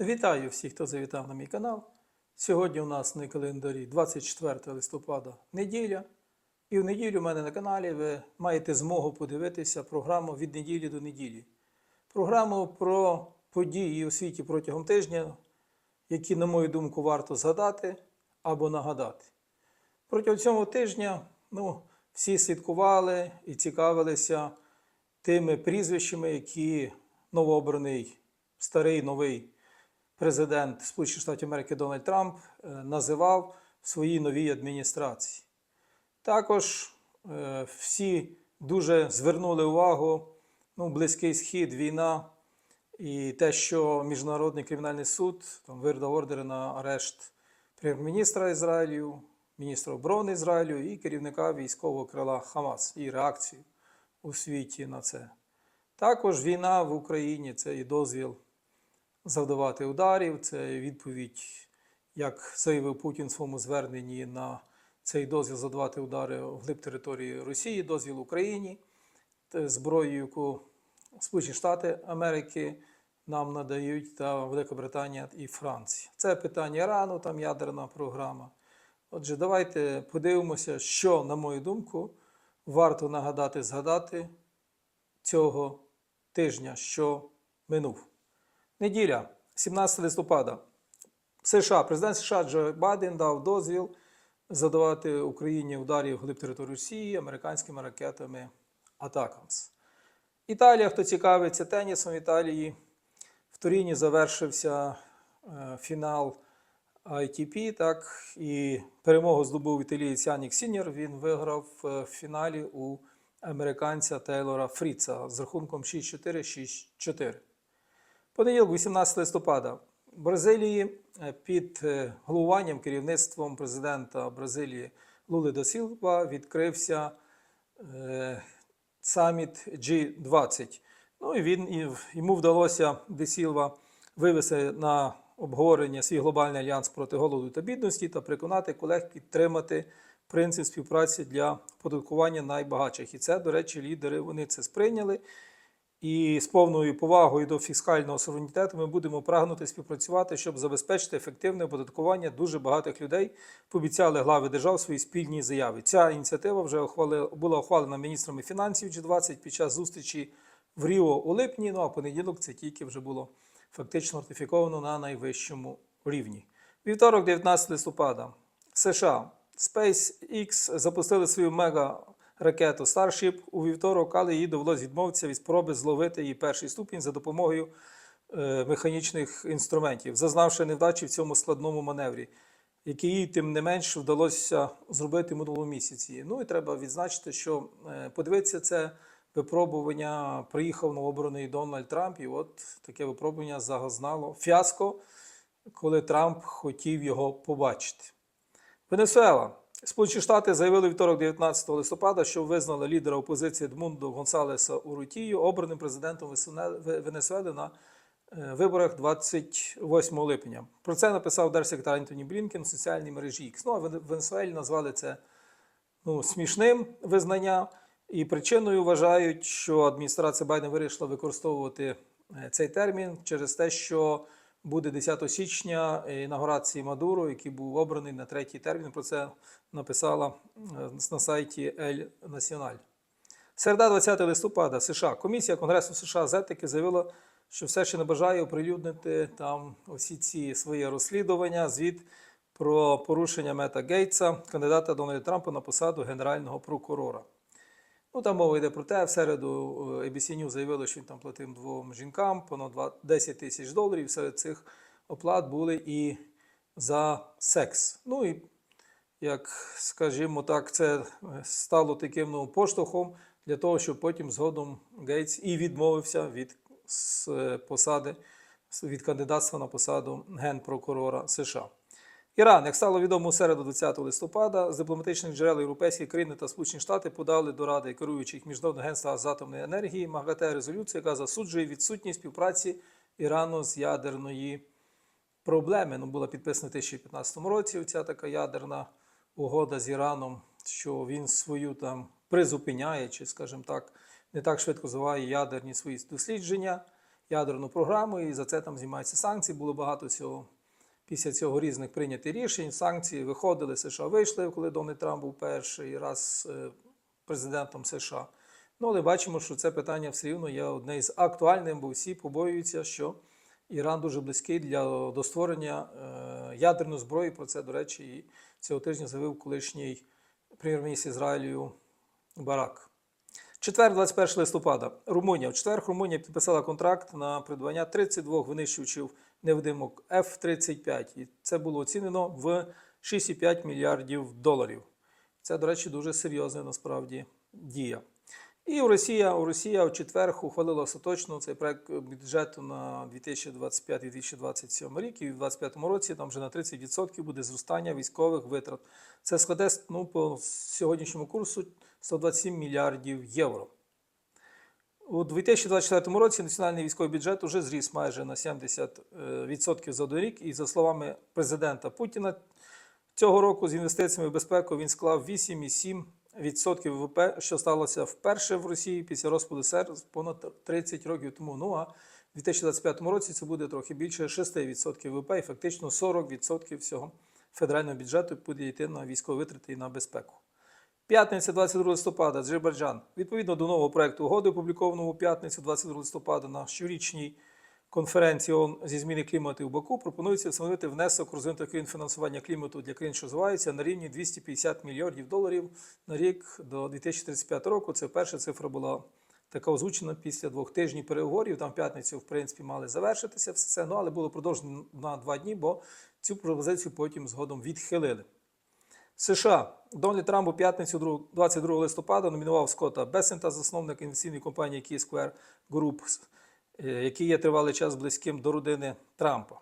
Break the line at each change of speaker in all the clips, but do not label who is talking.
Вітаю всіх, хто завітав на мій канал. Сьогодні у нас на календарі 24 листопада неділя. І в неділю у мене на каналі ви маєте змогу подивитися програму від неділі до неділі. Програму про події у світі протягом тижня, які, на мою думку, варто згадати або нагадати. Протягом цього тижня ну, всі слідкували і цікавилися тими прізвищами, які новообраний старий новий президент Сполучених Штатів Америки Дональд Трамп е, називав в своїй новій адміністрації. Також е, всі дуже звернули увагу ну, Близький Схід, війна і те, що Міжнародний кримінальний суд там, видав ордери на арешт прем'єр-міністра Ізраїлю, міністра оборони Ізраїлю і керівника військового крила Хамас і реакцію у світі на це. Також війна в Україні це і дозвіл завдавати ударів, це відповідь, як заявив Путін в своєму зверненні на цей дозвіл завдавати удари в глиб території Росії, дозвіл Україні, зброю, яку Сполучені Штати Америки нам надають, та Велика Британія і Франція. Це питання Ірану, там ядерна програма. Отже, давайте подивимося, що, на мою думку, варто нагадати, згадати цього тижня, що минув. Неділя, 17 листопада. США, президент США Джо Байден дав дозвіл задавати Україні ударів глиб території Росії американськими ракетами Атакамс. Італія, хто цікавиться тенісом в Італії, в Туріні завершився е, фінал ITP, так, і перемогу здобув італієць Янік Сінєр. Він виграв е, в фіналі у американця Тейлора Фріца з рахунком 6-4, 6-4. Понеділок, 18 листопада, в Бразилії е, під е, головуванням керівництвом президента Бразилії Лули до Сілва відкрився е, саміт G20. Ну і він йому вдалося Де Сілва вивести на обговорення свій глобальний альянс проти голоду та бідності та переконати колег підтримати принцип співпраці для оподаткування найбагатших. І це, до речі, лідери вони це сприйняли. І з повною повагою до фіскального суверенітету ми будемо прагнути співпрацювати, щоб забезпечити ефективне оподаткування дуже багатих людей. Пообіцяли глави держав у своїй спільній заяві. Ця ініціатива вже була ухвалена міністрами фінансів G20 під час зустрічі в Ріо у липні. Ну а понеділок це тільки вже було фактично ратифіковано на найвищому рівні. Вівторок, 19 листопада, США SpaceX запустили свою мега ракету Starship у вівторок, але їй довелось відмовитися від спроби зловити її перший ступінь за допомогою е, механічних інструментів, зазнавши невдачі в цьому складному маневрі, який їй тим не менш вдалося зробити минулого місяці. Ну і треба відзначити, що е, подивитися це випробування приїхав новообраний Дональд Трамп, і от таке випробування зазнало фіаско, коли Трамп хотів його побачити. Венесуела. Сполучені Штати заявили вівторок 19 листопада, що визнали лідера опозиції Едмундо Гонсалеса Урутію обраним президентом Венесуели на е, виборах 28 липня. Про це написав держсекретар Антоні Блінкен в соціальній мережі X. Ну, а Венесуелі назвали це ну, смішним визнання. І причиною вважають, що адміністрація Байдена вирішила використовувати е, цей термін через те, що буде 10 січня інаугурації Мадуро, який був обраний на третій термін. Про це написала е, на сайті Ель Національ. Середа 20 листопада США. Комісія Конгресу США з етики заявила, що все ще не бажає оприлюднити там усі ці свої розслідування, звіт про порушення Мета Гейтса, кандидата Дональда Трампа на посаду генерального прокурора. Ну, там мова йде про те, в середу е, ABC News заявили, що він там платив двом жінкам понад два- 10 тисяч доларів. Серед цих оплат були і за секс. Ну і як скажімо так, це е, стало таким ну, поштовхом для того, щоб потім згодом Гейтс і відмовився від е, посади, від кандидатства на посаду генпрокурора США. Іран, як стало відомо у середу 20 листопада, з дипломатичних джерел європейські країни та Сполучені Штати подали до Ради керуючих Міжнародного агентства з атомної енергії МАГАТЕ резолюцію, яка засуджує відсутність співпраці Ірану з ядерної проблеми. Ну, була підписана в 2015 році ця така ядерна угода з Іраном, що він свою там призупиняє, чи, скажімо так, не так швидко звиває ядерні свої дослідження. ядерну програму, і за це там знімаються санкції. Було багато цього після цього різних прийнятих рішень. Санкції виходили, США вийшли, коли Дональд Трамп був перший раз е, президентом США. Ну, але бачимо, що це питання все рівно є одне із актуальним, бо всі побоюються, що Іран дуже близький для до створення е, ядерної зброї. Про це, до речі, і цього тижня заявив колишній прем'єр-міністр Ізраїлю Барак. Четвер, 21 листопада, Румунія. В четвер Румунія підписала контракт на придбання 32 винищувачів невидимок F-35. І це було оцінено в 6,5 мільярдів доларів. Це, до речі, дуже серйозна насправді дія. І Росія, Росія в четвер ухвалила остаточно цей проект бюджету на 2025-2027 рік. І в 2025 році там вже на 30% буде зростання військових витрат. Це складе ну, по сьогоднішньому курсу 127 мільярдів євро. У 2024 році національний військовий бюджет уже зріс майже на 70% за один рік. І за словами президента Путіна, цього року з інвестиціями в безпеку він склав 8,7% ВВП, що сталося вперше в Росії після розпаду СР понад 30 років тому. Ну а в 2025 році це буде трохи більше 6% ВВП, і фактично 40% всього федерального бюджету буде йти на військові витрати і на безпеку. П'ятниця 22 листопада, Азербайджан. Відповідно до нового проекту угоди, опублікованого у п'ятницю 22 листопада на щорічній конференції ООН зі зміни клімату в Баку, пропонується встановити внесок розвинутих країн фінансування клімату для країн, що розвиваються, на рівні 250 мільярдів доларів на рік до 2035 року. Це перша цифра була така озвучена після двох тижнів переговорів. Там п'ятницю, в принципі, мали завершитися все це, ну, але було продовжено на два дні, бо цю пропозицію потім згодом відхилили. США Дональд Трамп у п'ятницю 22 листопада номінував Скотта Бесента, засновника інвестиційної компанії Key Square Group, е, який є тривалий час близьким до родини Трампа.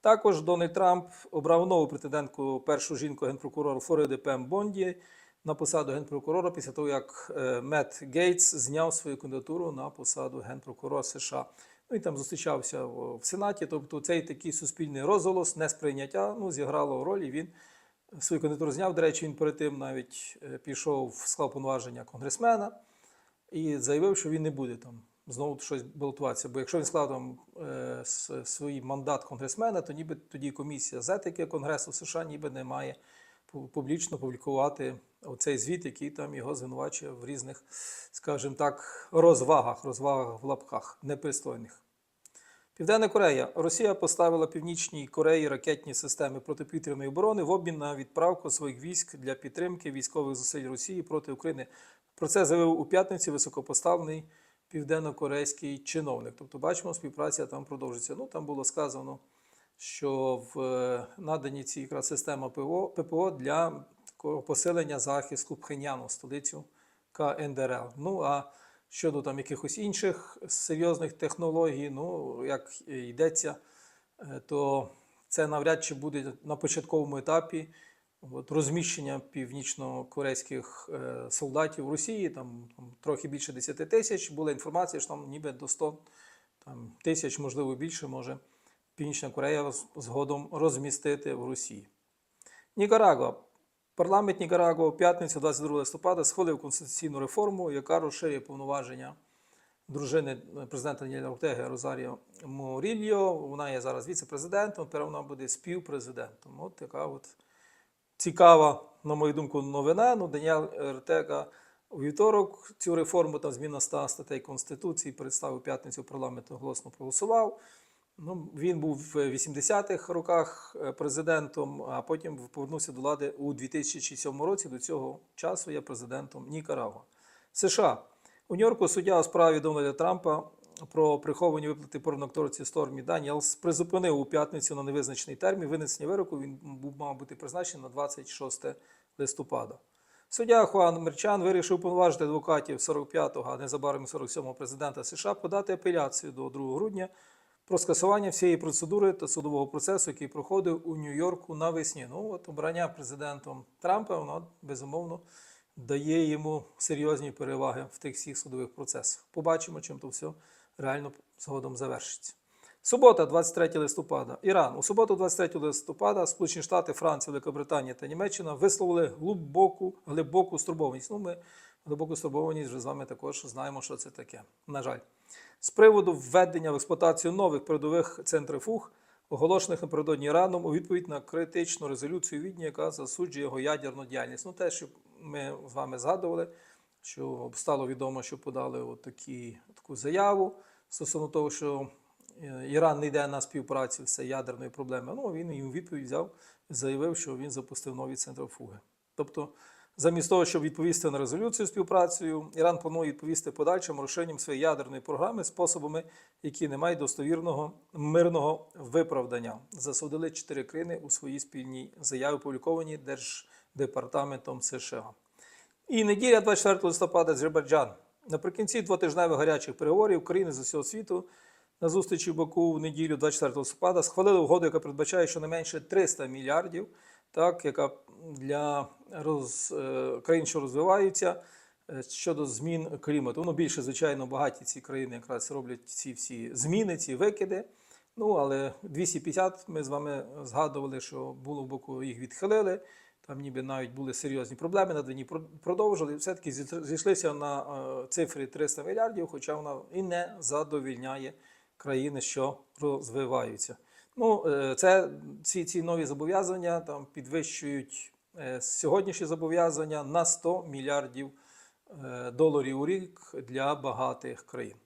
Також Дональд Трамп обрав нову претендентку, першу жінку генпрокурора Флориди Пем Бонді на посаду генпрокурора після того, як е, Мет Гейтс зняв свою кандидатуру на посаду генпрокурора США. Ну і там зустрічався в Сенаті. Тобто цей такий суспільний розголос, несприйняття ну, зіграло роль, і він свою кандидатуру зняв. До речі, він перед тим навіть е, пішов в склад повноваження конгресмена і заявив, що він не буде там знову щось балотуватися. Бо якщо він склав там е, свій мандат конгресмена, то ніби тоді комісія з етики Конгресу США ніби не має публічно публікувати оцей звіт, який там його звинувачує в різних, скажімо так, розвагах, розвагах в лапках непристойних. Південна Корея. Росія поставила Північній Кореї ракетні системи протиповітряної оборони в обмін на відправку своїх військ для підтримки військових зусиль Росії проти України. Про це заявив у п'ятницю високопоставлений південно-корейський чиновник. Тобто, бачимо, співпраця там продовжиться. Ну там було сказано, що в е, надані ці якраз система ПВО, ППО для посилення захисту Пхеньяну, столицю КНДРЛ. Ну а щодо там якихось інших серйозних технологій, ну як йдеться, е, то це навряд чи буде на початковому етапі от, розміщення північно-корейських е, солдатів в Росії, там, там трохи більше 10 тисяч. Була інформація, що там ніби до 100 там, тисяч, можливо, більше може Північна Корея згодом розмістити в Росії. Нікарагуа. Парламент Нікарагуа у п'ятницю 22 листопада схвалив конституційну реформу, яка розширює повноваження дружини президента Даніеля Ортеги Розаріо Морільо. Вона є зараз віце-президентом, тепер вона буде співпрезидентом. От така от цікава, на мою думку, новина. Ну, Даніель Ортега у вівторок цю реформу, там зміна 100 статей Конституції, представив п'ятницю парламент голосно проголосував. Ну, він був в 80-х роках е, президентом, а потім повернувся до влади у 2007 році. До цього часу є президентом Нікарагуа. США. У Нью-Йорку суддя у справі Дональда Трампа про приховані виплати порноакторці Стормі Даніелс призупинив у п'ятницю на невизначений термін винесення вироку. Він мав бути призначений на 26 листопада. Суддя Хуан Мерчан вирішив повноважити адвокатів 45-го, а незабаром 47-го президента США подати апеляцію до 2 грудня про скасування всієї процедури та судового процесу, який проходив у Нью-Йорку навесні. Ну от обрання президентом Трампа, воно безумовно дає йому серйозні переваги в тих всіх судових процесах. Побачимо, чим то все реально згодом завершиться. Субота, 23 листопада. Іран. У суботу, 23 листопада, Сполучені Штати, Франція, Великобританія та Німеччина висловили глибоку, глибоку стурбованість. Ну, ми глибоку стурбованість вже з вами також знаємо, що це таке. На жаль, з приводу введення в експлуатацію нових передових центрифуг, оголошених напередодні Іраном у відповідь на критичну резолюцію Відні, яка засуджує його ядерну діяльність. Ну, те, що ми з вами згадували, що стало відомо, що подали от таку заяву стосовно того, що е, Іран не йде на співпрацю з ядерною проблемою. Ну, він і у відповідь взяв заявив, що він запустив нові центрофуги. Тобто, замість того, щоб відповісти на резолюцію співпрацею, Іран планує відповісти подальшим розширенням своєї ядерної програми способами, які не мають достовірного мирного виправдання. Засудили чотири країни у своїй спільній заяві, опублікованій Держдепартаментом США. І неділя 24 листопада Азербайджан. Наприкінці двотижневих гарячих переговорів країни з усього світу на зустрічі в Баку в неділю 24 листопада схвалили угоду, яка передбачає щонайменше 300 мільярдів, так, яка для роз, е, країн, що розвиваються, е, щодо змін клімату. Ну, більше, звичайно, багаті ці країни якраз роблять ці всі зміни, ці викиди. Ну, але 250 ми з вами згадували, що було в боку, їх відхилили. Там ніби навіть були серйозні проблеми, надані продовжили. Все-таки зі- зійшлися на е, цифрі 300 мільярдів, хоча вона і не задовільняє країни, що розвиваються. Ну, це ці, ці нові зобов'язання там підвищують сьогоднішні зобов'язання на 100 мільярдів е, доларів у рік для багатих країн.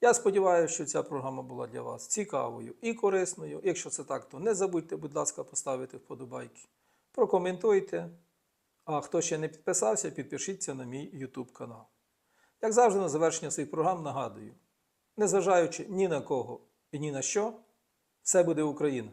Я сподіваюся, що ця програма була для вас цікавою і корисною. Якщо це так, то не забудьте, будь ласка, поставити вподобайки. Прокоментуйте. А хто ще не підписався, підпишіться на мій YouTube канал. Як завжди, на завершення своїх програм нагадую: незважаючи ні на кого і ні на що, все буде Україна.